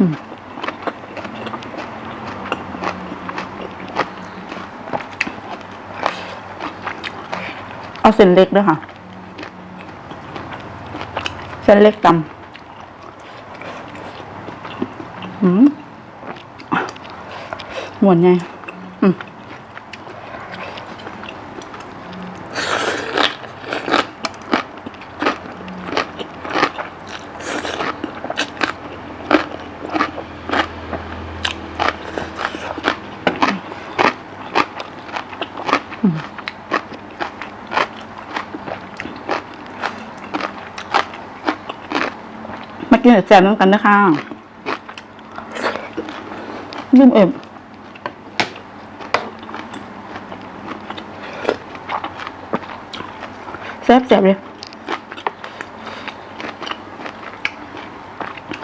เอาเส้นเล็กด้วยค่ะ เส้นเล็กตำอืมหมวนไงอืม มากินกับแจมน้ำกันนะคะลืมเอ็มแซ่บแซ่บเลย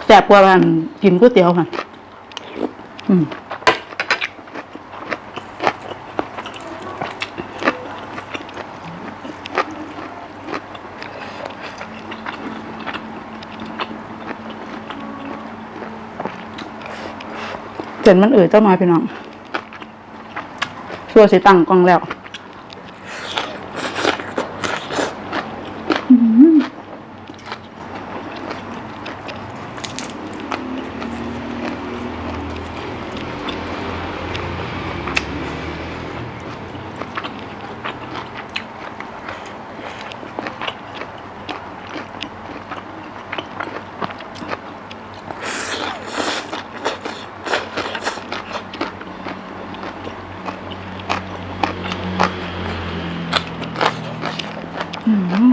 แซ่บกว่ามันกินก๋วยเตี๋ยวค่ะ อืม จนมันเอ่ยเจ้าน้อยพี่น้องชัวร์สิตังกล้องแล้ว Mm-hmm.